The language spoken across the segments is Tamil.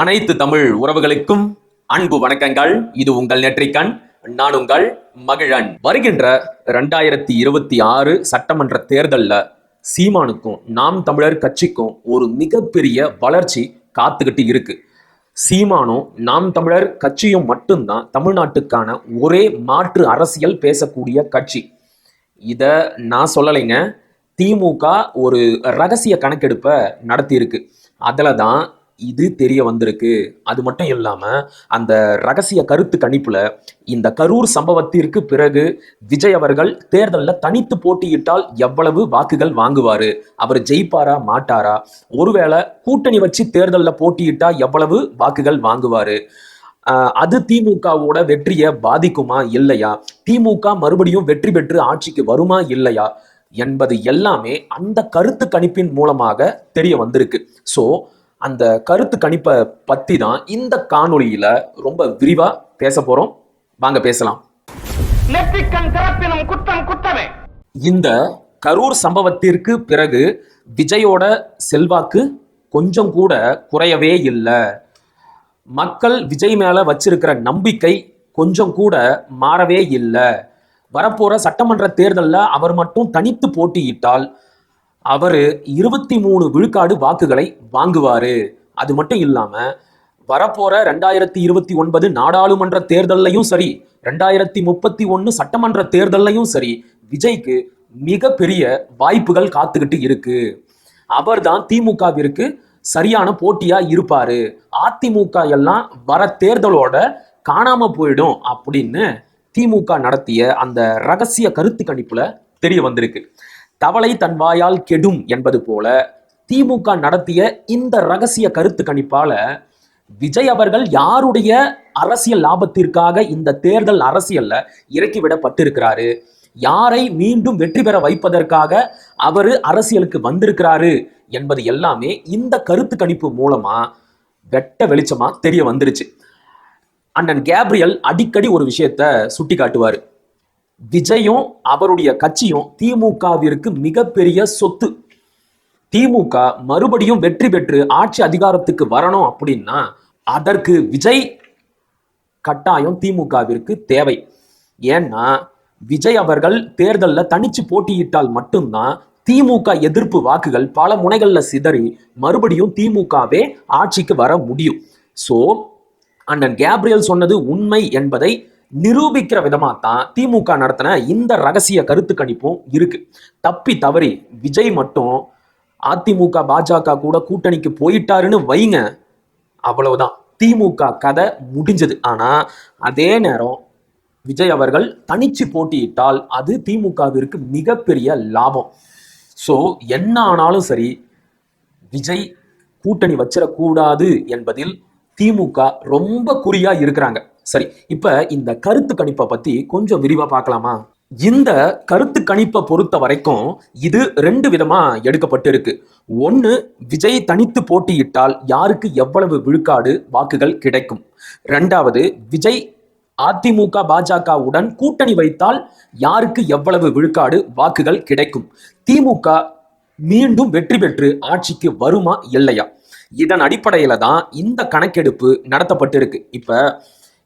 அனைத்து தமிழ் உறவுகளுக்கும் அன்பு வணக்கங்கள். இது உங்கள் நெற்றிக்கண் நான் உங்கள் மகிழன். வருகின்ற ரெண்டாயிரத்தி இருபத்தி ஆறு சட்டமன்ற தேர்தலில் சீமானுக்கும் நாம் தமிழர் கட்சிக்கும் ஒரு மிகப்பெரிய வளர்ச்சி காத்துக்கிட்டு இருக்கு. சீமானும் நாம் தமிழர் கட்சியும் மட்டும்தான் தமிழ்நாட்டுக்கான ஒரே மாற்று அரசியல் பேசக்கூடிய கட்சி. இதை நான் சொல்லலைங்க. திமுக ஒரு ரகசிய கணக்கெடுப்பை நடத்தியிருக்கு. அதில் தான் இது தெரிய வந்திருக்கு. அது மட்டும் இல்லாமல் அந்த ரகசிய கருத்து கணிப்புல இந்த கரூர் சம்பவத்திற்கு பிறகு விஜய் அவர்கள் தேர்தலில் தனித்து போட்டியிட்டால் எவ்வளவு வாக்குகள் வாங்குவாரு? அவர் ஜெயிப்பாரா மாட்டாரா? ஒருவேளை கூட்டணி வச்சு தேர்தலில் போட்டியிட்டா எவ்வளவு வாக்குகள் வாங்குவாரு? அது திமுகவோட வெற்றியை பாதிக்குமா இல்லையா? திமுக மறுபடியும் வெற்றி பெற்று ஆட்சிக்கு வருமா இல்லையா? என்பது எல்லாமே அந்த கருத்து கணிப்பின் மூலமாக தெரிய வந்திருக்கு. ஸோ அந்த கருத்து கணிப்பை பத்தி தான் இந்த காணொளியில ரொம்ப விரிவா பேச போறோம். வாங்க பேசலாம். இந்த கரூர் சம்பவத்திற்கு பிறகு விஜயோட செல்வாக்கு கொஞ்சம் கூட குறையவே இல்லை. மக்கள் விஜய் மேல வச்சிருக்கிற நம்பிக்கை கொஞ்சம் கூட மாறவே இல்லை. வரப்போற சட்டமன்ற தேர்தலில் அவர் மட்டும் தனித்து போட்டியிட்டால் அவர் இருபத்தி மூணு விழுக்காடு வாக்குகளை வாங்குவாரு. அது மட்டும் இல்லாம வரப்போற ரெண்டாயிரத்தி இருபத்தி ஒன்பது நாடாளுமன்ற தேர்தல்லையும் சரி ரெண்டாயிரத்தி முப்பத்தி ஒன்று சட்டமன்ற தேர்தல்லையும் சரி விஜய்க்கு மிகப்பெரிய வாய்ப்புகள் காத்துக்கிட்டு இருக்கு. அவர்தான் திமுகவிற்கு சரியான போட்டியா இருப்பாரு. அதிமுக எல்லாம் வர தேர்தலோட காணாம போயிடும் அப்படின்னு திமுக நடத்திய அந்த ரகசிய கருத்து கணிப்புல தெரிய வந்திருக்கு. தவளை தன் வாயால் கெடும் என்பது போல திமுக நடத்திய இந்த ரகசிய கருத்து கணிப்பால விஜய் அவர்கள் யாருடைய அரசியல் லாபத்திற்காக இந்த தேர்தல் அரசியல்ல இறக்கிவிடப்பட்டிருக்கிறாரு யாரை மீண்டும் வெற்றி பெற வைப்பதற்காக அவரு அரசியலுக்கு வந்திருக்கிறாரு என்பது எல்லாமே இந்த கருத்து கணிப்பு மூலமா வெட்ட வெளிச்சமா தெரிய வந்துருச்சு. அண்ணன் கேப்ரியல் அடிக்கடி ஒரு விஷயத்த சுட்டி காட்டுவாரு விஜயும் அவருடைய கட்சியும் திமுகவிற்கு மிகப்பெரிய சொத்து. திமுக மறுபடியும் வெற்றி பெற்று ஆட்சி அதிகாரத்துக்கு வரணும் அப்படின்னா அதற்கு விஜய் கட்டாயம் திமுகவிற்கு தேவை. ஏன்னா விஜய் அவர்கள் தேர்தலில் தனிச்சு போட்டியிட்டால் மட்டும்தான் திமுக எதிர்ப்பு வாக்குகள் பல முனைகளில் சிதறி மறுபடியும் திமுகவே ஆட்சிக்கு வர முடியும். சோ அண்ணன் கேப்ரியல் சொன்னது உண்மை என்பதை நிரூபிக்கிற விதமாக தான் திமுக நடத்தின இந்த ரகசிய கருத்து கணிப்பும் இருக்கு. தப்பி தவறி விஜய் மட்டும் அதிமுக பாஜக கூட கூட்டணிக்கு போயிட்டாருன்னு வைங்க. அவ்வளவுதான். திமுக கதை முடிஞ்சது. ஆனா அதே நேரம் விஜய் அவர்கள் தனிச்சு போட்டியிட்டால் அது திமுகவிற்கு மிகப்பெரிய லாபம். ஸோ என்ன ஆனாலும் சரி விஜய் கூட்டணி வச்சிடக்கூடாது என்பதில் திமுக ரொம்ப குறியா இருக்கிறாங்க. சரி இப்ப இந்த கருத்து கணிப்பை பத்தி கொஞ்சம் விரிவா பார்க்கலாமா? இந்த கருத்து கணிப்பை பொறுத்த வரைக்கும் இது ரெண்டு விதமா எடுக்கப்பட்டிருக்கு. ஒன்னு விஜய் தனித்து போட்டியிட்டால் யாருக்கு எவ்வளவு விழுக்காடு வாக்குகள் கிடைக்கும்? ரெண்டாவது விஜய் அதிமுக பாஜகவுடன் கூட்டணி வைத்தால் யாருக்கு எவ்வளவு விழுக்காடு வாக்குகள் கிடைக்கும்? திமுக மீண்டும் வெற்றி பெற்று ஆட்சிக்கு வருமா இல்லையா? இதன் அடிப்படையில தான் இந்த கணக்கெடுப்பு நடத்தப்பட்டிருக்கு. இப்ப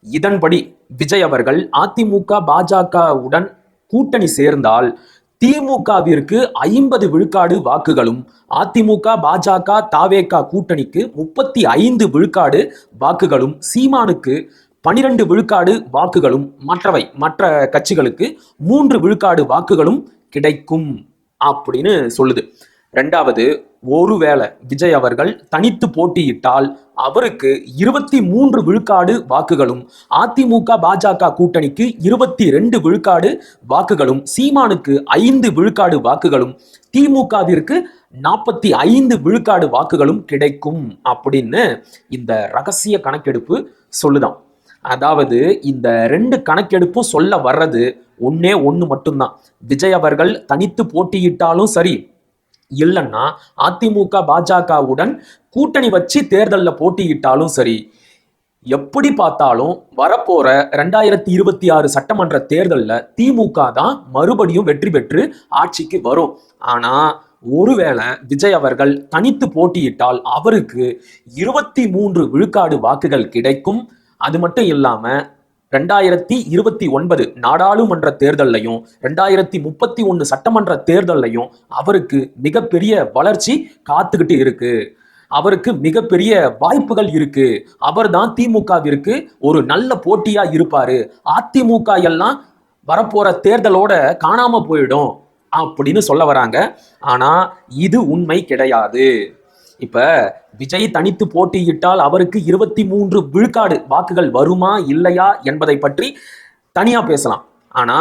இதன்படி விஜய் அவர்கள் அதிமுக பாஜகவுடன் கூட்டணி சேர்ந்தால் திமுகவிற்கு ஐம்பது விழுக்காடு வாக்குகளும் அதிமுக பாஜக தாவேகா கூட்டணிக்கு முப்பத்தி ஐந்து விழுக்காடு வாக்குகளும் சீமானுக்கு பனிரெண்டு விழுக்காடு வாக்குகளும் மற்றவை மற்ற கட்சிகளுக்கு மூன்று விழுக்காடு வாக்குகளும் கிடைக்கும் அப்படின்னு சொல்லுது. ரெண்டாவது ஒருவேளை விஜய் அவர்கள் தனித்து போட்டியிட்டால் அவருக்கு இருபத்தி மூன்று விழுக்காடு வாக்குகளும் அதிமுக பாஜக கூட்டணிக்கு இருபத்தி ரெண்டு விழுக்காடு வாக்குகளும் சீமானுக்கு ஐந்து விழுக்காடு வாக்குகளும் திமுகவிற்கு நாற்பத்தி ஐந்து விழுக்காடு வாக்குகளும் கிடைக்கும் அப்படின்னு இந்த ரகசிய கணக்கெடுப்பு சொல்லுதான். அதாவது இந்த ரெண்டு கணக்கெடுப்பும் சொல்ல வர்றது ஒன்னே ஒன்று மட்டும்தான். விஜய் அவர்கள் தனித்து போட்டியிட்டாலும் சரி இல்லைன்னா அதிமுக பாஜகவுடன் கூட்டணி வச்சு தேர்தலில் போட்டியிட்டாலும் சரி எப்படி பார்த்தாலும் வரப்போற ரெண்டாயிரத்தி இருபத்தி ஆறு சட்டமன்ற தேர்தலில் திமுக தான் மறுபடியும் வெற்றி பெற்று ஆட்சிக்கு வரும். ஆனா ஒருவேளை விஜய் அவர்கள் தனித்து போட்டியிட்டால் அவருக்கு இருபத்தி மூன்று விழுக்காடு வாக்குகள் கிடைக்கும். அது மட்டும் இல்லாம ரெண்டாயிரத்தி இருபத்தி ஒன்பது நாடாளுமன்ற தேர்தல்லையும் ரெண்டாயிரத்தி முப்பத்தி ஒன்று சட்டமன்ற தேர்தல்லையும் அவருக்கு மிகப்பெரிய வளர்ச்சி காத்துக்கிட்டு இருக்கு. அவருக்கு மிகப்பெரிய வாய்ப்புகள் இருக்கு. அவர்தான் திமுகவிற்கு ஒரு நல்ல போட்டியா இருப்பாரு. அதிமுக எல்லாம் வரப்போற தேர்தலோட காணாம போயிடும் அப்படின்னு சொல்ல வராங்க. ஆனா இது உண்மை கிடையாது. இப்ப விஜய் தனித்து போட்டியிட்டால் அவருக்கு இருபத்தி மூன்று விழுக்காடு வாக்குகள் வருமா இல்லையா என்பதை பற்றி தனியா பேசலாம். ஆனா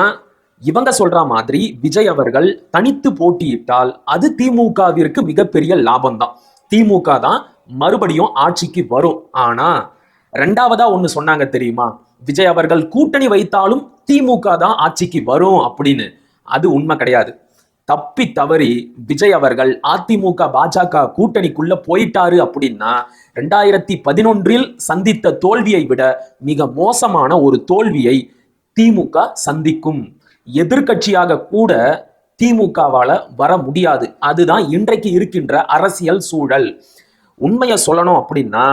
இவங்க சொல்ற மாதிரி விஜய் அவர்கள் தனித்து போட்டியிட்டால் அது திமுகவிற்கு மிகப்பெரிய லாபம் தான் திமுக தான் மறுபடியும் ஆட்சிக்கு வரும். ஆனா ரெண்டாவதா ஒண்ணு சொன்னாங்க தெரியுமா? விஜய் அவர்கள் கூட்டணி வைத்தாலும் திமுக தான் ஆட்சிக்கு வரும் அப்படின்னு. அது உண்மை கிடையாது. தப்பி தவறி விஜய் அவர்கள் அதிமுக பாஜக கூட்டணிக்குள்ள போயிட்டாரு அப்படின்னா ரெண்டாயிரத்தி பதினொன்றில் சந்தித்த தோல்வியை விட மிக மோசமான ஒரு தோல்வியை திமுக சந்திக்கும். எதிர்க்கட்சியாக கூட திமுகவால வர முடியாது. அதுதான் இன்றைக்கு இருக்கின்ற அரசியல் சூழல். உண்மையை சொல்லணும் அப்படின்னா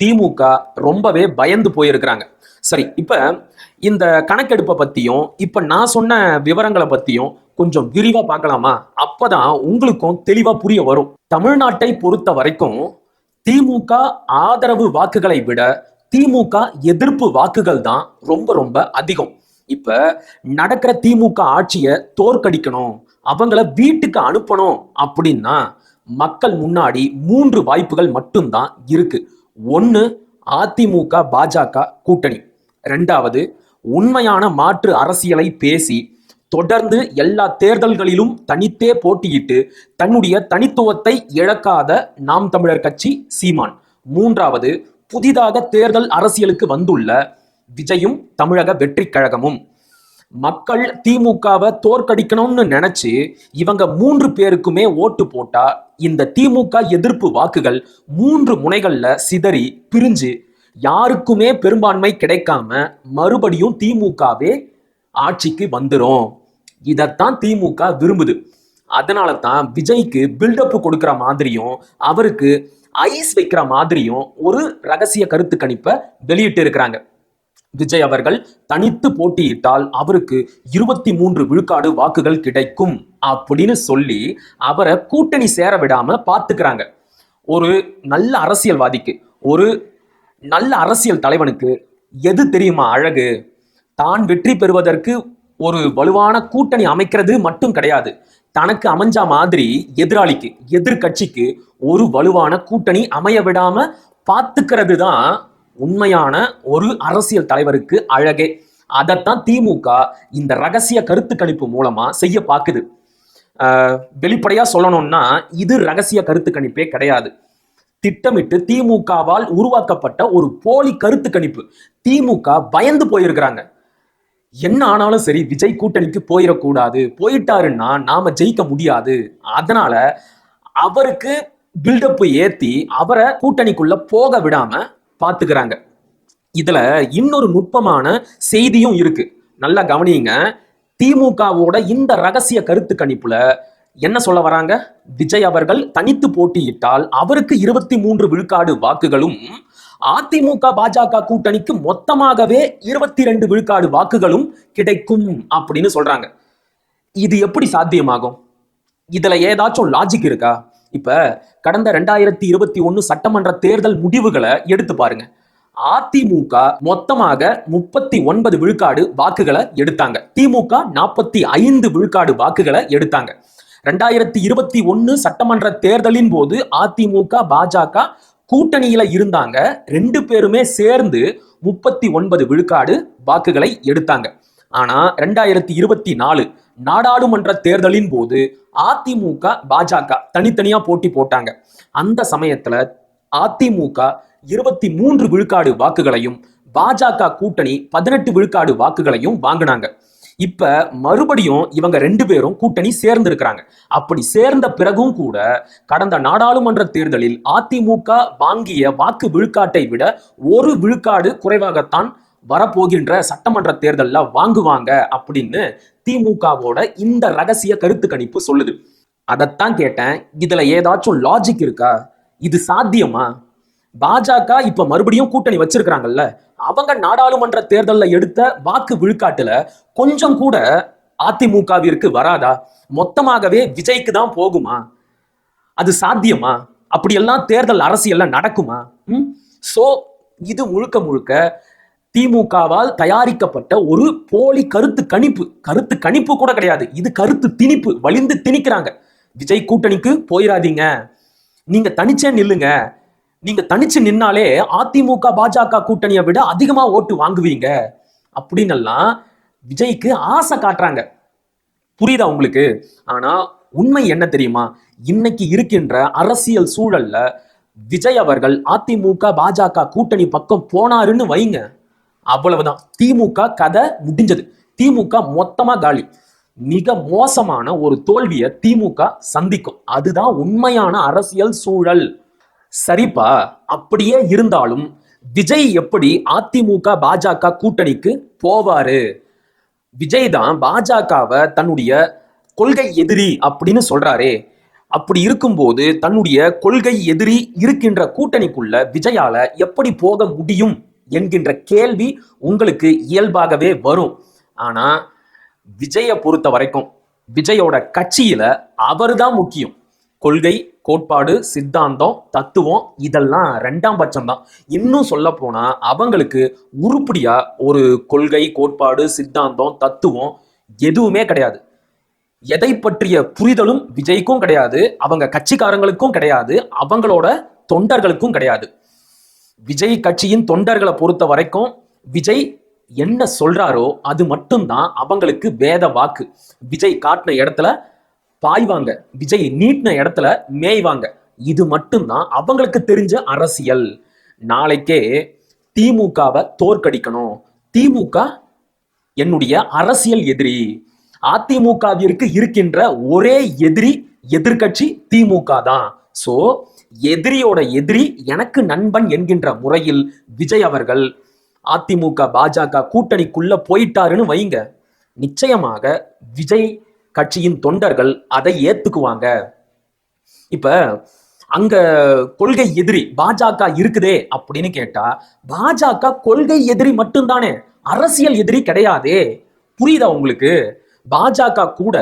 திமுக ரொம்பவே பயந்து போயிருக்கிறாங்க. சரி இப்ப இந்த கணக்கெடுப்பை பத்தியும் இப்ப நான் சொன்ன விவரங்களை பத்தியும் கொஞ்சம் விரிவா பார்க்கலாமா? அப்பதான் உங்களுக்கும் தெளிவா புரிய வரும். தமிழ்நாட்டை பொறுத்த வரைக்கும் திமுக ஆதரவு வாக்குகளை விட திமுக எதிர்ப்பு வாக்குகள் தான் ரொம்ப ரொம்ப அதிகம். இப்ப நடக்கிற திமுக ஆட்சியை தோற்கடிக்கணும் அவங்கள வீட்டுக்கு அனுப்பணும் அப்படின்னா மக்கள் முன்னாடி மூன்று வாய்ப்புகள் மட்டும்தான் இருக்கு. ஒன்னு அதிமுக பாஜக கூட்டணி. ரெண்டாவது உண்மையான மாற்று அரசியலை பேசி தொடர்ந்து எல்லா தேர்தல்களிலும் தனித்தே போட்டியிட்டு தன்னுடைய தனித்துவத்தை இழக்காத நாம் தமிழர் கட்சி சீமான். மூன்றாவது புதிதாக தேர்தல் அரசியலுக்கு வந்துள்ள விஜயும் தமிழக வெற்றி கழகமும். மக்கள் திமுகவை தோற்கடிக்கணும்னு நினைச்சு இவங்க மூன்று பேருக்குமே ஓட்டு போட்டா இந்த திமுக எதிர்ப்பு வாக்குகள் மூன்று முனைகள்ல சிதறி பிரிஞ்சு யாருக்குமே பெரும்பான்மை கிடைக்காம மறுபடியும் திமுகவே ஆட்சிக்கு வந்துடும் இதைத்தான் திமுக விரும்புது. அதனால தான் விஜய்க்கு பில்டப் கொடுக்குற மாதிரியும் அவருக்கு ஐஸ் வைக்கிற மாதிரியும் ஒரு ரகசிய கருத்து கணிப்பை வெளியிட்டு இருக்கிறாங்க விஜய் அவர்கள் தனித்து போட்டியிட்டால் அவருக்கு இருபத்தி மூன்று விழுக்காடு வாக்குகள் கிடைக்கும் அப்படின்னு சொல்லி அவரை கூட்டணி சேர விடாம பார்த்துக்கிறாங்க. ஒரு நல்ல அரசியல்வாதிக்கு ஒரு நல்ல அரசியல் தலைவனுக்கு எது தெரியுமா அழகு? தான் வெற்றி பெறுவதற்கு ஒரு வலுவான கூட்டணி அமைக்கிறது மட்டும் கிடையாது. தனக்கு அமைஞ்ச மாதிரி எதிராளிக்கு எதிர்க்கட்சிக்கு ஒரு வலுவான கூட்டணி அமைய விடாம பார்த்துக்கிறது தான் உண்மையான ஒரு அரசியல் தலைவருக்கு அழகே. அதைத்தான் திமுக இந்த ரகசிய கருத்து கணிப்பு மூலமா செய்ய பார்க்குது வெளிப்படையா சொல்லணும்னா இது ரகசிய கருத்து கணிப்பே கிடையாது. திட்டமிட்டு திமுகவால் உருவாக்கப்பட்ட ஒரு போலி கருத்து கணிப்பு. திமுக பயந்து போயிருக்கிறாங்க. என்ன ஆனாலும் சரி விஜய் கூட்டணிக்கு போயிடக்கூடாது. போயிட்டாருன்னா நாம ஜெயிக்க முடியாது. அதனால அவருக்கு பில்டப் ஏத்தி அவரை கூட்டணிக்குள்ள போக விடாம பாத்துக்கிறாங்க. இதுல இன்னொரு நுட்பமான செய்தியும் இருக்கு. நல்லா கவனியுங்க திமுகவோட இந்த ரகசிய கருத்து கணிப்புல என்ன சொல்ல வராங்க? விஜய் அவர்கள் தனித்து போட்டியிட்டால் அவருக்கு இருபத்தி மூன்று விழுக்காடு வாக்குகளும் அதிமுக பாஜக கூட்டணிக்கு மொத்தமாகவே இருபத்தி ரெண்டு விழுக்காடு வாக்குகளும் கிடைக்கும் அப்படின்னு சொல்றாங்க. இது எப்படி சாத்தியமாகும்? இதுல ஏதாச்சும் லாஜிக் இருக்கா? இப்ப கடந்த ரெண்டாயிரத்தி இருபத்தி ஒன்னு சட்டமன்ற தேர்தல் முடிவுகளை எடுத்து பாருங்க. அதிமுக மொத்தமாக முப்பத்தி ஒன்பது விழுக்காடு வாக்குகளை எடுத்தாங்க. திமுக நாற்பத்தி ஐந்து விழுக்காடு வாக்குகளை எடுத்தாங்க. ரெண்டாயிரத்தி இருபத்தி ஒன்னு சட்டமன்ற தேர்தலின் போது அதிமுக பாஜக கூட்டணியில இருந்தாங்க. ரெண்டு பேருமே சேர்ந்து முப்பத்தி ஒன்பது விழுக்காடு வாக்குகளை எடுத்தாங்க. ஆனா ரெண்டாயிரத்தி இருபத்தி நாலு நாடாளுமன்ற தேர்தலின் போது அதிமுக பாஜக தனித்தனியா போட்டி போட்டாங்க. அந்த சமயத்துல அதிமுக இருபத்தி மூன்று விழுக்காடு வாக்குகளையும் பாஜக கூட்டணி பதினெட்டு விழுக்காடு வாக்குகளையும் வாங்கினாங்க. இப்ப மறுபடியும் இவங்க ரெண்டு பேரும் கூட்டணி சேர்ந்து இருக்கிறாங்க அப்படி சேர்ந்த பிறகும் கூட கடந்த நாடாளுமன்ற தேர்தலில் அதிமுக வாங்கிய வாக்கு விழுக்காட்டை விட ஒரு விழுக்காடு குறைவாகத்தான் வரப்போகின்ற சட்டமன்ற தேர்தலில் வாங்குவாங்க அப்படின்னு திமுகவோட இந்த ரகசிய கருத்து கணிப்பு சொல்லுது. அதைத்தான் கேட்டேன் இதுல ஏதாச்சும் லாஜிக் இருக்கா? இது சாத்தியமா? பாஜக இப்ப மறுபடியும் கூட்டணி வச்சிருக்கிறாங்கல்ல அவங்க நாடாளுமன்ற தேர்தலில் எடுத்த வாக்கு விழுக்காட்டுல கொஞ்சம் கூட அதிமுகவிற்கு வராதா? மொத்தமாகவே விஜய்க்கு தான் போகுமா? அது சாத்தியமா? அப்படியெல்லாம் தேர்தல் அரசியல்லாம் நடக்குமா? ஸோ இது முழுக்க முழுக்க திமுகவால் தயாரிக்கப்பட்ட ஒரு போலி கருத்து கணிப்பு. கருத்து கணிப்பு கூட கிடையாது. இது கருத்து திணிப்பு. வலிந்து திணிக்கிறாங்க. விஜய் கூட்டணிக்கு போயிடாதீங்க நீங்க தனிச்சே நில்லுங்க. நீங்க தனிச்சு நின்னாலே அதிமுக பாஜக கூட்டணியை விட அதிகமா ஓட்டு வாங்குவீங்க. அப்படின்னு விஜய்க்கு ஆசை காட்டுறாங்க. புரியுதா உங்களுக்கு? ஆனா உண்மை என்ன தெரியுமா? இன்னைக்கு இருக்கின்ற அரசியல் சூழல்ல விஜய் அவர்கள் அதிமுக பாஜக கூட்டணி பக்கம் போனாருன்னு வைங்க. அவ்வளவுதான். திமுக கதை முடிஞ்சது. திமுக மொத்தமா காலி. மிக மோசமான ஒரு தோல்வியை திமுக சந்திக்கும். அதுதான் உண்மையான அரசியல் சூழல். சரிப்பா. அப்படியே இருந்தாலும் விஜய் எப்படி அதிமுக பாஜக கூட்டணிக்கு போவாரு? விஜய் தான் பாஜகவை தன்னுடைய கொள்கை எதிரி அப்படின்னு சொல்றாரே. அப்படி இருக்கும்போது தன்னுடைய கொள்கை எதிரி இருக்கின்ற கூட்டணிக்குள்ள விஜயால எப்படி போக முடியும் என்கின்ற கேள்வி உங்களுக்கு இயல்பாகவே வரும். ஆனா விஜயை பொறுத்த வரைக்கும் விஜயோட கட்சியில அவர்தான் முக்கியம். கொள்கை கோட்பாடு சித்தாந்தம் தத்துவம் இதெல்லாம் ரெண்டாம் பட்சம் தான் இன்னும் சொல்ல போனா அவங்களுக்கு உருப்படியா ஒரு கொள்கை கோட்பாடு சித்தாந்தம் தத்துவம் எதுவுமே கிடையாது. எதை பற்றிய புரிதலும் விஜய்க்கும் கிடையாது அவங்க கட்சிக்காரங்களுக்கும் கிடையாது அவங்களோட தொண்டர்களுக்கும் கிடையாது. விஜய் கட்சியின் தொண்டர்களை பொறுத்த வரைக்கும் விஜய் என்ன சொல்றாரோ அது மட்டும்தான் அவங்களுக்கு வேத வாக்கு. விஜய் காட்டின இடத்துல பாய்வாங்க விஜய் நீட்டின இடத்துல மேய்வாங்க இது மட்டும்தான் அவங்களுக்கு தெரிஞ்ச அரசியல். நாளைக்கே திமுகவை தோற்கடிக்கணும். திமுக என்னுடைய அரசியல் எதிரி. அதிமுகவிற்கு இருக்கின்ற ஒரே எதிரி எதிர்க்கட்சி திமுக தான். சோ எதிரியோட எதிரி எனக்கு நண்பன் என்கின்ற முறையில் விஜய் அவர்கள் அதிமுக பாஜக கூட்டணிக்குள்ள போயிட்டாருன்னு வைங்க. நிச்சயமாக விஜய் கட்சியின் தொண்டர்கள் அதை ஏத்துக்குவாங்க. இப்ப அங்க கொள்கை எதிரி பாஜக இருக்குதே அப்படின்னு கேட்டா பாஜக கொள்கை எதிரி மட்டும்தானே அரசியல் எதிரி கிடையாதே. புரியுதா உங்களுக்கு? பாஜக கூட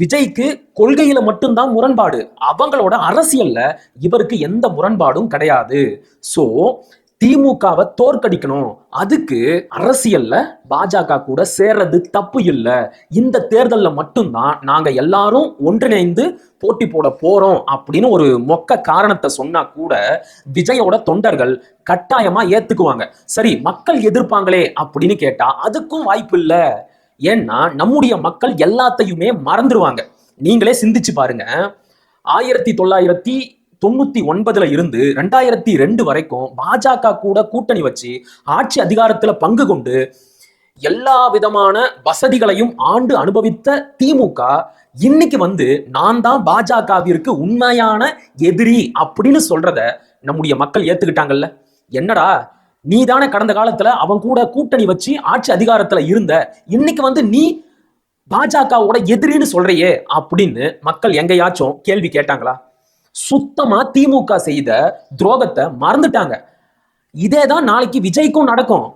விஜய்க்கு கொள்கையில மட்டும்தான் முரண்பாடு. அவங்களோட அரசியல்ல இவருக்கு எந்த முரண்பாடும் கிடையாது. சோ திமுகவை தோற்கடிக்கணும். அதுக்கு அரசியல்ல பாஜக கூட சேர்றது தப்பு இல்லை. இந்த தேர்தலில் மட்டும்தான் நாங்க எல்லாரும் ஒன்றிணைந்து போட்டி போட போறோம் அப்படின்னு ஒரு மொக்க காரணத்தை சொன்னா கூட விஜயோட தொண்டர்கள் கட்டாயமா ஏத்துக்குவாங்க. சரி மக்கள் எதிர்ப்பாங்களே அப்படின்னு கேட்டா அதுக்கும் வாய்ப்பு இல்லை. ஏன்னா நம்முடைய மக்கள் எல்லாத்தையுமே மறந்துடுவாங்க நீங்களே சிந்திச்சு பாருங்க. ஆயிரத்தி தொள்ளாயிரத்தி தொண்ணூத்தி ஒன்பதுல இருந்து ரெண்டாயிரத்தி ரெண்டு வரைக்கும் பாஜக கூட கூட்டணி வச்சு ஆட்சி அதிகாரத்துல பங்கு கொண்டு எல்லா விதமான வசதிகளையும் ஆண்டு அனுபவித்த திமுக இன்னைக்கு வந்து நான் தான் பாஜகவிற்கு உண்மையான எதிரி அப்படின்னு சொல்றத நம்முடைய மக்கள் ஏத்துக்கிட்டாங்கல்ல. என்னடா? நீ தானே கடந்த காலத்துல அவன் கூட கூட்டணி வச்சு ஆட்சி அதிகாரத்துல இருந்த இன்னைக்கு வந்து நீ பாஜகவோட எதிரின்னு சொல்றியே அப்படின்னு மக்கள் எங்கேயாச்சும் கேள்வி கேட்டாங்களா? சுத்தமா திமுக செய்த துரோகத்தை மறந்துட்டாங்க. இதே தான் நாளைக்கு விஜய்க்கும் நடக்கும்.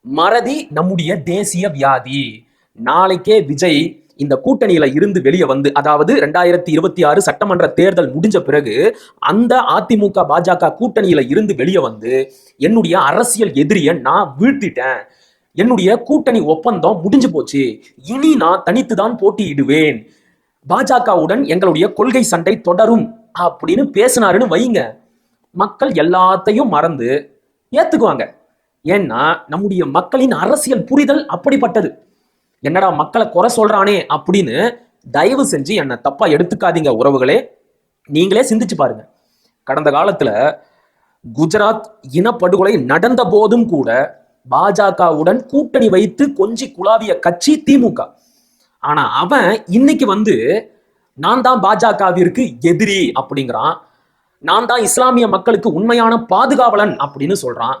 மறதி நம்முடைய தேசிய வியாதி. நாளைக்கே விஜய் இந்த கூட்டணியில இருந்து வெளியே வந்து அதாவது ரெண்டாயிரத்தி இருபத்தி ஆறு சட்டமன்ற தேர்தல் முடிஞ்ச பிறகு அந்த அதிமுக பாஜக கூட்டணியில இருந்து வெளியே வந்து என்னுடைய அரசியல் எதிரியை நான் வீழ்த்திட்டேன். என்னுடைய கூட்டணி ஒப்பந்தம் முடிஞ்சு போச்சு. இனி நான் தனித்து தான் போட்டியிடுவேன். பாஜகவுடன் எங்களுடைய கொள்கை சண்டை தொடரும். அப்படின்னு பேசினாருன்னு வைங்க. மக்கள் எல்லாத்தையும் மறந்து ஏத்துக்குவாங்க. ஏன்னா நம்முடைய மக்களின் அரசியல் புரிதல் அப்படிப்பட்டது. என்னடா மக்களை குறை சொல்றானே அப்படின்னு தயவு செஞ்சு என்னை தப்பா எடுத்துக்காதீங்க உறவுகளே. நீங்களே சிந்திச்சு பாருங்க. கடந்த காலத்துல குஜராத் இனப்படுகொலை நடந்த போதும் கூட பாஜகவுடன் கூட்டணி வைத்து கொஞ்சி குழாவிய கட்சி திமுக. ஆனா அவன் இன்னைக்கு வந்து நான் தான் பாஜகவிற்கு எதிரி அப்படிங்கிறான். நான் தான் இஸ்லாமிய மக்களுக்கு உண்மையான பாதுகாவலன் அப்படின்னு சொல்றான்.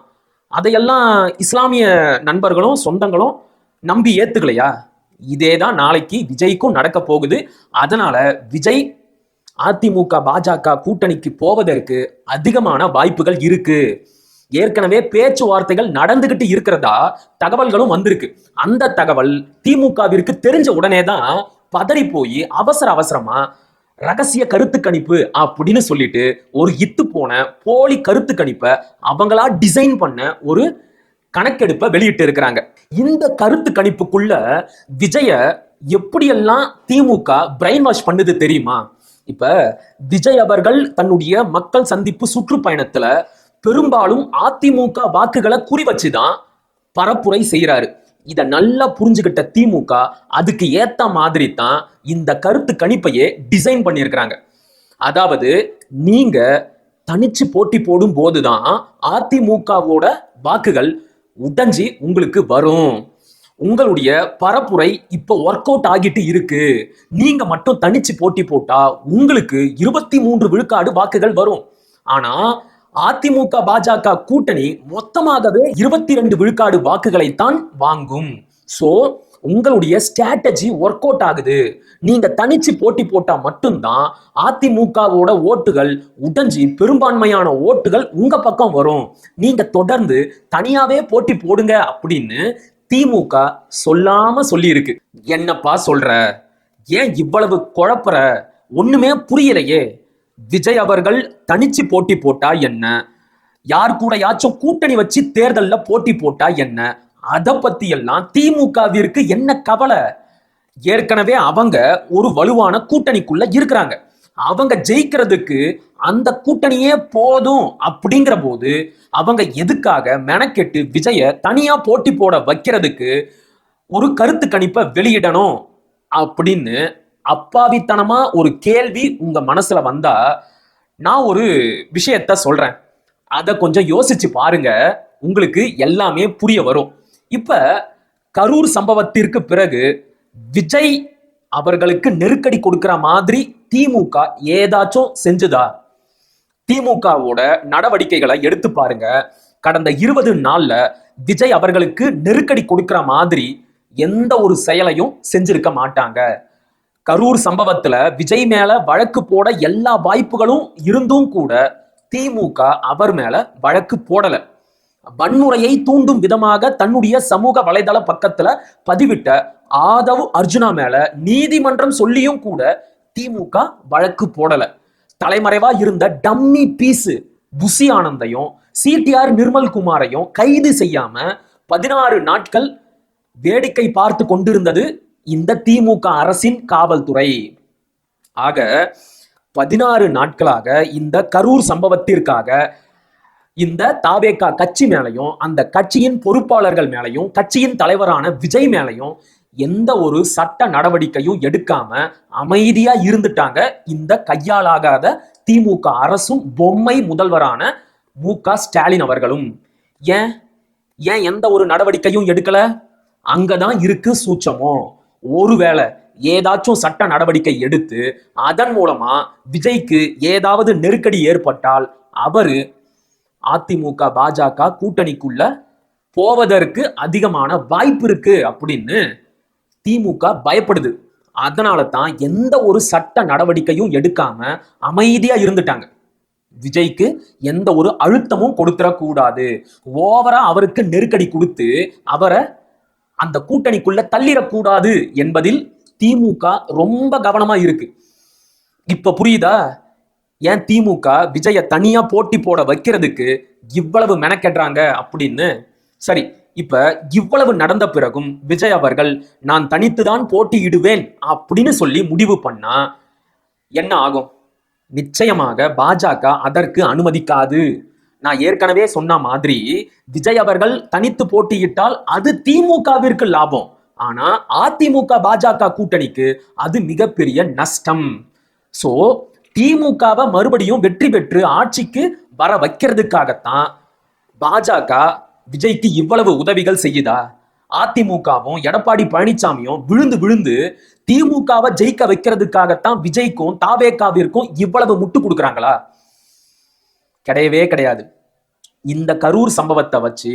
அதையெல்லாம் இஸ்லாமிய நண்பர்களும் சொந்தங்களும் நம்பி ஏத்துக்கலையா? இதே தான் நாளைக்கு விஜய்க்கும் நடக்க போகுது. அதனால விஜய் அதிமுக பாஜக கூட்டணிக்கு போவதற்கு அதிகமான வாய்ப்புகள் இருக்கு. ஏற்கனவே பேச்சுவார்த்தைகள் நடந்துகிட்டு இருக்கிறதா தகவல்களும் வந்திருக்கு. அந்த தகவல் திமுகவிற்கு தெரிஞ்ச உடனே தான் பதறி போய் அவசர அவசரமா ரகசிய கருத்து கணிப்பு அப்படின்னு சொல்லிட்டு ஒரு இத்து போன போலி கருத்து கணிப்பை அவங்களா டிசைன் பண்ண ஒரு கணக்கெடுப்பை வெளியிட்டு இருக்கிறாங்க. இந்த கருத்து கணிப்புக்குள்ள விஜய எப்படியெல்லாம் திமுக பிரெயின் வாஷ் பண்ணுது தெரியுமா? இப்ப விஜய் அவர்கள் தன்னுடைய மக்கள் சந்திப்பு சுற்றுப்பயணத்துல பெரும்பாலும் அதிமுக வாக்குகளை குறி வச்சுதான் பரப்புரை செய்யறாரு இதை நல்லா புரிஞ்சுக்கிட்ட திமுக அதுக்கு ஏத்த மாதிரி தான் இந்த கருத்து கணிப்பையே டிசைன் பண்ணியிருக்கிறாங்க. அதாவது நீங்க தனிச்சு போட்டி போடும் போதுதான் அதிமுகவோட வாக்குகள் உடஞ்சி உங்களுக்கு வரும். உங்களுடைய பரப்புரை இப்போ ஒர்க் அவுட் ஆகிட்டு இருக்கு. நீங்க மட்டும் தனிச்சு போட்டி போட்டா உங்களுக்கு இருபத்தி மூன்று விழுக்காடு வாக்குகள் வரும். ஆனா அதிமுக பாஜக கூட்டணி மொத்தமாகவே இருபத்தி ரெண்டு விழுக்காடு வாக்குகளைத்தான் வாங்கும். சோ உங்களுடைய ஸ்ட்ராட்டஜி ஒர்க் அவுட் ஆகுது. நீங்க தனிச்சு போட்டி போட்டா மட்டும்தான் அதிமுகவோட ஓட்டுகள் உடஞ்சி பெரும்பான்மையான ஓட்டுகள் உங்க பக்கம் வரும். நீங்க தொடர்ந்து தனியாவே போட்டி போடுங்க அப்படின்னு திமுக சொல்லாம சொல்லியிருக்கு. என்னப்பா சொல்ற? ஏன் இவ்வளவு குழப்பற? ஒண்ணுமே புரியலையே. விஜய் அவர்கள் தனிச்சு போட்டி போட்டா என்ன? யார் கூடயாச்சும் கூட்டணி வச்சு தேர்தலில் போட்டி போட்டா என்ன? அதை பத்தி எல்லாம் திமுகவிற்கு என்ன கவலை? ஏற்கனவே அவங்க ஒரு வலுவான கூட்டணிக்குள்ள இருக்கிறாங்க. அவங்க ஜெயிக்கிறதுக்கு அந்த கூட்டணியே போதும் அப்படிங்கிற போது அவங்க எதுக்காக மெனக்கெட்டு விஜய தனியா போட்டி போட வைக்கிறதுக்கு ஒரு கருத்து கணிப்பை வெளியிடணும் அப்படின்னு அப்பாவித்தனமா ஒரு கேள்வி உங்க மனசுல வந்தா நான் ஒரு விஷயத்த சொல்றேன். அதை கொஞ்சம் யோசிச்சு பாருங்க. உங்களுக்கு எல்லாமே புரிய வரும். இப்ப கரூர் சம்பவத்திற்கு பிறகு விஜய் அவர்களுக்கு நெருக்கடி கொடுக்கிற மாதிரி திமுக ஏதாச்சும் செஞ்சுதா? திமுகவோட நடவடிக்கைகளை எடுத்து பாருங்க. கடந்த இருபது நாள்ல விஜய் அவர்களுக்கு நெருக்கடி கொடுக்கிற மாதிரி எந்த ஒரு செயலையும் செஞ்சிருக்க மாட்டாங்க. கரூர் சம்பவத்துல விஜய் மேல வழக்கு போட எல்லா வாய்ப்புகளும் இருந்தும் கூட திமுக அவர் மேல வழக்கு போடல. வன்முறையை தூண்டும் விதமாக தன்னுடைய சமூக வலைதள பக்கத்துல பதிவிட்ட ஆதவ் அர்ஜுனா மேல நீதிமன்றம் சொல்லியும் கூட திமுக வழக்கு போடல. தலைமறைவா இருந்த டம்மி பீஸு புசி ஆனந்தையும் சிடிஆர் நிர்மல் குமாரையும் கைது செய்யாம பதினாறு நாட்கள் வேடிக்கை பார்த்து கொண்டிருந்தது இந்த திமுக அரசின் காவல்துறை. ஆக பதினாறு நாட்களாக இந்த கரூர் சம்பவத்திற்காக இந்த தாவேக்கா கட்சி மேலையும் அந்த கட்சியின் பொறுப்பாளர்கள் மேலையும் கட்சியின் தலைவரான விஜய் மேலையும் எந்த ஒரு சட்ட நடவடிக்கையும் எடுக்காம அமைதியா இருந்துட்டாங்க. இந்த கையாளாகாத திமுக அரசும் பொம்மை முதல்வரான மு க ஸ்டாலின் அவர்களும். ஏன்? ஏன் எந்த ஒரு நடவடிக்கையும் எடுக்கல? அங்கதான் இருக்கு சூச்சமோ ஒருவேளை ஏதாச்சும் சட்ட நடவடிக்கை எடுத்து அதன் மூலமா விஜய்க்கு ஏதாவது நெருக்கடி ஏற்பட்டால் அவரு அதிமுக பாஜக கூட்டணிக்குள்ள போவதற்கு அதிகமான வாய்ப்பு இருக்கு அப்படின்னு திமுக பயப்படுது. அதனால தான் எந்த ஒரு சட்ட நடவடிக்கையும் எடுக்காம அமைதியா இருந்துட்டாங்க. விஜய்க்கு எந்த ஒரு அழுத்தமும் கொடுத்துடக்கூடாது. ஓவரா அவருக்கு நெருக்கடி கொடுத்து அவரை அந்த கூட்டணிக்குள்ள தள்ளிடக்கூடாது என்பதில் திமுக ரொம்ப கவனமா இருக்கு. இப்ப புரியுதா? ஏன் திமுக விஜய தனியா போட்டி போட வைக்கிறதுக்கு இவ்வளவு மெனக்கெடுறாங்க அப்படின்னு? சரி இப்ப இவ்வளவு நடந்த பிறகும் விஜய் அவர்கள் நான் தனித்துதான் போட்டியிடுவேன் அப்படின்னு சொல்லி முடிவு பண்ணா என்ன ஆகும்? நிச்சயமாக பாஜக அதற்கு அனுமதிக்காது. நான் ஏற்கனவே சொன்ன மாதிரி விஜய் அவர்கள் தனித்து போட்டியிட்டால் அது திமுகவிற்கு லாபம். ஆனா அதிமுக பாஜக கூட்டணிக்கு அது மிகப்பெரிய நஷ்டம். சோ திமுகவை மறுபடியும் வெற்றி பெற்று ஆட்சிக்கு வர வைக்கிறதுக்காகத்தான் பாஜக விஜய்க்கு இவ்வளவு உதவிகள் செய்யுதா? அதிமுகவும் எடப்பாடி பழனிசாமியும் விழுந்து விழுந்து திமுகவை ஜெயிக்க வைக்கிறதுக்காகத்தான் விஜய்க்கும் தாவேக்காவிற்கும் இவ்வளவு முட்டு கொடுக்குறாங்களா? கிடையவே கிடையாது. இந்த கரூர் சம்பவத்தை வச்சு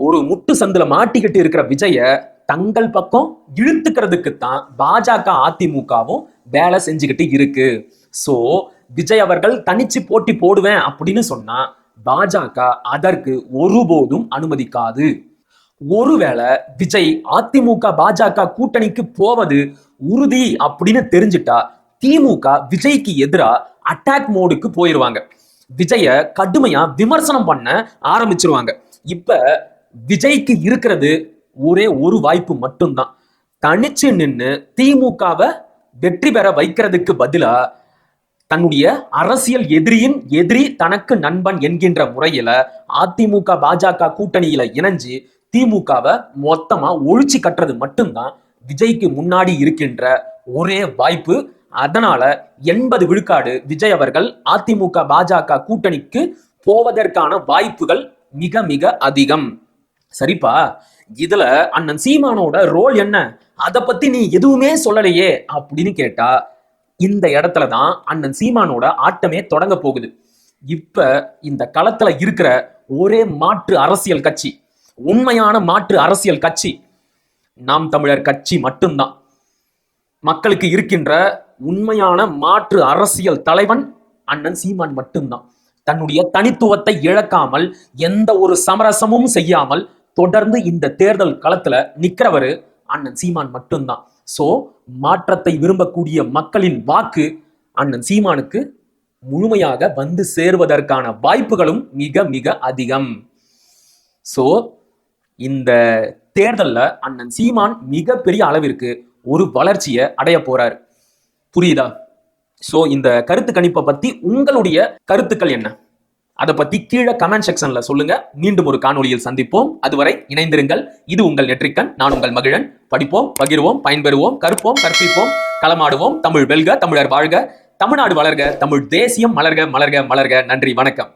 ஒரு முட்டு சந்துல மாட்டிக்கிட்டு இருக்கிற விஜய தங்கள் பக்கம் இழுத்துக்கிறதுக்கு தான் பாஜக அதிமுகவும் வேலை செஞ்சுக்கிட்டு இருக்கு. சோ விஜய் அவர்கள் தனிச்சு போட்டி போடுவேன் அப்படின்னு சொன்னா பாஜக அதற்கு ஒருபோதும் அனுமதிக்காது. ஒருவேளை விஜய் அதிமுக பாஜக கூட்டணிக்கு போவது உறுதி அப்படின்னு தெரிஞ்சிட்டா திமுக விஜய்க்கு எதிராக அட்டாக் மோடுக்கு போயிருவாங்க. விஜய கடுமையா விமர்சனம் பண்ண ஆரம்பிச்சிருவாங்க. இப்ப விஜய்க்கு இருக்கிறது ஒரே ஒரு வாய்ப்பு மட்டும்தான். தனிச்சு நின்று திமுகவை வெற்றி பெற வைக்கிறதுக்கு பதிலா தன்னுடைய அரசியல் எதிரியின் எதிரி தனக்கு நண்பன் என்கின்ற முறையில அதிமுக பாஜக கூட்டணியில இணைஞ்சு திமுகவை மொத்தமா ஒழிச்சு கட்டுறது மட்டும்தான் விஜய்க்கு முன்னாடி இருக்கின்ற ஒரே வாய்ப்பு. அதனால எண்பது விழுக்காடு விஜய் அவர்கள் அதிமுக பாஜக கூட்டணிக்கு போவதற்கான வாய்ப்புகள் மிக மிக அதிகம். சரிப்பா? இதுல அண்ணன் சீமானோட ரோல் என்ன? அதை பத்தி நீ எதுவுமே சொல்லலையே அப்படின்னு கேட்டா இந்த இடத்துல தான் அண்ணன் சீமானோட ஆட்டமே தொடங்க போகுது. இப்ப இந்த களத்துல இருக்கிற ஒரே மாற்று அரசியல் கட்சி உண்மையான மாற்று அரசியல் கட்சி நாம் தமிழர் கட்சி மட்டும்தான். மக்களுக்கு இருக்கின்ற உண்மையான மாற்று அரசியல் தலைவன் அண்ணன் சீமான் மட்டும்தான். தன்னுடைய தனித்துவத்தை இழக்காமல் எந்த ஒரு சமரசமும் செய்யாமல் தொடர்ந்து இந்த தேர்தல் களத்துல நிக்கிறவரு அண்ணன் சீமான் மட்டும்தான். சோ மாற்றத்தை விரும்பக்கூடிய மக்களின் வாக்கு அண்ணன் சீமானுக்கு முழுமையாக வந்து சேருவதற்கான வாய்ப்புகளும் மிக மிக அதிகம். சோ இந்த தேர்தல்ல அண்ணன் சீமான் மிகப்பெரிய அளவிற்கு ஒரு வளர்ச்சியை அடைய போறாரு. புரியுதா? சோ இந்த கருத்து கணிப்பை பத்தி உங்களுடைய கருத்துக்கள் என்ன? அதை பத்தி கீழே கமெண்ட் செக்ஷன்ல சொல்லுங்க. மீண்டும் ஒரு காணொளியில் சந்திப்போம். அதுவரை இணைந்திருங்கள். இது உங்கள் நெற்றிக்கண். நான் உங்கள் மகிழன். படிப்போம் பகிர்வோம் பயன்பெறுவோம் கற்போம் கற்பிப்போம் களமாடுவோம். தமிழ் வெல்க தமிழர் வாழ்க. தமிழ்நாடு வளர்க தமிழ் தேசியம் மலர்க மலர்க மலர்க. நன்றி வணக்கம்.